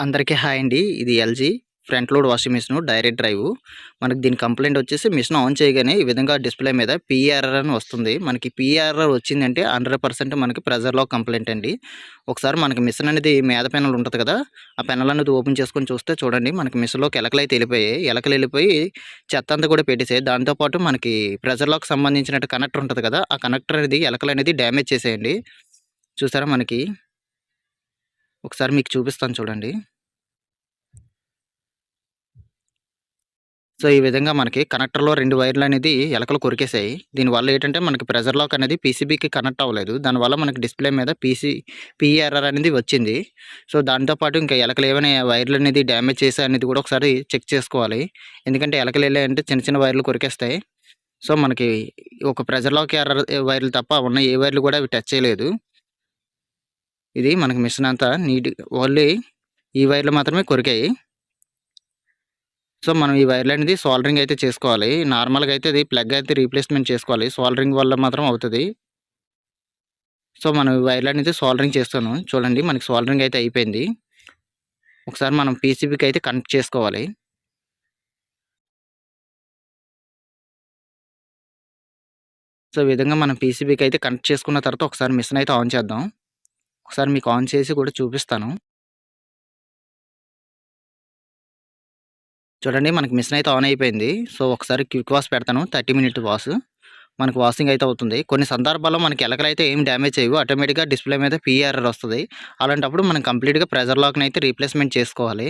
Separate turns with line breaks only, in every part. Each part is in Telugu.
అందరికీ హాయ్ అండి. ఇది LG front load washing machine direct drive. మనకి దీని కంప్లైంట్ వచ్చేసి మిషన్ ఆన్ చేయగానే ఈ విధంగా డిస్‌ప్లే మీద పిఆర్ఆర్ అని వస్తుంది. మనకి పీఎర్ఆర్ వచ్చిందంటే 100% మనకి ప్రెషర్ లాక్ అండి. ఒకసారి మనకి మిషన్ అనేది మీద పెనల్ ఉంటుంది కదా! ఆ పెనల్ అనేది ఓపెన్ చేసుకొని చూస్తే చూడండి మనకి మిషన్‌లోకి ఎలకలు అయితే వెళ్ళిపోయాయి ఎలకలు వెళ్ళిపోయి చెత్త అంతా కూడా పెట్టేసాయి. దాంతోపాటు మనకి ప్రెషర్ లాక్ సంబంధించినట్టు కనెక్టర్ ఉంటుంది కదా! ఆ కనెక్టర్ అనేది ఎలకలు అనేది డ్యామేజ్ చేసేయండి చూసారా మనకి ఒకసారి మీకు చూపిస్తాను చూడండి. సో, ఈ విధంగా మనకి కనెక్టర్‌లో రెండు వైర్లు అనేది ఎలకలు కొరికేసాయి. దీనివల్ల ఏంటంటే మనకి ప్రెషర్ లాక్ అనేది పీసీబీకి కనెక్ట్ అవ్వలేదు. దానివల్ల మనకి డిస్‌ప్లే మీద పీసీ పీఎర్ఆర్ అనేది వచ్చింది. సో, దాంతో పాటు ఇంకా ఎలకలు ఏమైనా వైర్లు అనేది డ్యామేజ్ చేసాయి అనేది కూడా ఒకసారి చెక్ చేసుకోవాలి. ఎందుకంటే ఎలకలు వెళ్ళాయంటే చిన్న చిన్న వైర్‌లు కొరికేస్తాయి. సో, మనకి ఒక ప్రెషర్ లాక్ ఎర్రర్ వైర్‌లు తప్ప ఉన్న ఏ వైర్‌లు కూడా అవి టచ్ చేయలేదు. ఇది మనకి మిషన్ అంతా నీట్ ఓన్లీ ఈ వైర్‌లు మాత్రమే కొరికాయి. సో, మనం ఈ వైర్‌లనేది సోల్డరింగ్ అయితే చేసుకోవాలి. నార్మల్‌గా అయితే ఇది ప్లగ్ అయితే రీప్లేస్‌మెంట్ చేసుకోవాలి. సోల్డరింగ్ వల్ల మాత్రం అవుతుంది సో, మనం ఈ వైర్‌లనేది సోల్డరింగ్ చేస్తాను. చూడండి మనకి సోల్డరింగ్ అయితే అయిపోయింది. ఒకసారి మనం పీసీబీకి అయితే కనెక్ట్ చేసుకోవాలి. సో, ఈ విధంగా మనం పీసీబీకి అయితే కనెక్ట్ చేసుకున్న తర్వాత ఒకసారి మిషన్ అయితే ఆన్ చేద్దాం. ఒకసారి మీకు ఆన్ చేసి కూడా చూపిస్తాను. చూడండి మనకి మిషన్ అయితే ఆన్ అయిపోయింది. సో, ఒకసారి క్విక్ వాష్ పెడతాను. 30 మినిట్ వాష్. మనకు వాషింగ్ అయితే అవుతుంది. కొన్ని సందర్భాల్లో మనకి ఎలకర్ అయితే ఏం డ్యామేజ్ చేయవు. ఆటోమేటిక్‌గా డిస్‌ప్లే మీద పిఆర్ఆర్ వస్తుంది అలాంటప్పుడు మనం కంప్లీట్‌గా ప్రెజర్ లాక్‌ని అయితే రీప్లేస్‌మెంట్ చేసుకోవాలి.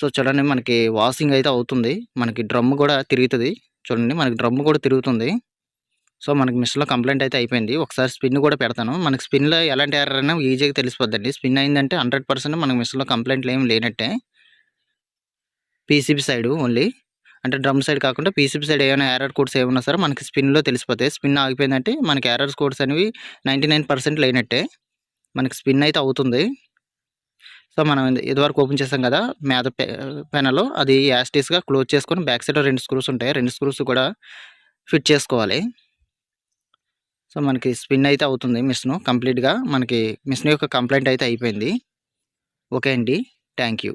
సో, చూడండి మనకి వాషింగ్ అయితే అవుతుంది. మనకి డ్రమ్ కూడా తిరుగుతుంది చూడండి మనకి డ్రమ్ కూడా తిరుగుతుంది. సో, మనకి మిషన్‌లో కంప్లైంట్ అయితే అయిపోయింది. ఒకసారి స్పిన్ కూడా పెడతాను. మనకి స్పిన్‌లో ఎలాంటి ఎర్రర్ అయినా ఈజీగా తెలిసిపోద్దండి. స్పిన్ అయిందంటే 100% మనకి మిషన్‌లో కంప్లైంట్లు ఏమి లేనట్టే. PCB side only. అంటే డ్రమ్ సైడ్ కాకుండా పీసీబీ సైడ్ ఏమైనా ఎర్రర్ కోడ్స్ ఏమైనా సరే మనకి స్పిన్‌లో తెలిసిపోతాయి. స్పిన్ ఆగిపోయిందంటే మనకి ఎర్రర్స్ కోడ్స్ అనేవి 99% లేనట్టే. మనకి స్పిన్ అయితే అవుతుంది. సో, మనం ఇదివరకు ఓపెన్ చేసాం కదా! మీద పె అది యాస్టీస్గా క్లోజ్ చేసుకొని బ్యాక్ సైడ్ రెండు స్క్రూస్ ఉంటాయి. రెండు స్క్రూస్ కూడా ఫిట్ చేసుకోవాలి. సో, మనకి స్పిన్ అయితే అవుతుంది మిస్ను కంప్లీట్‌గా. మనకి మిషన్ యొక్క కంప్లైంట్ అయితే అయిపోయింది. ఓకే అండి. Thank you.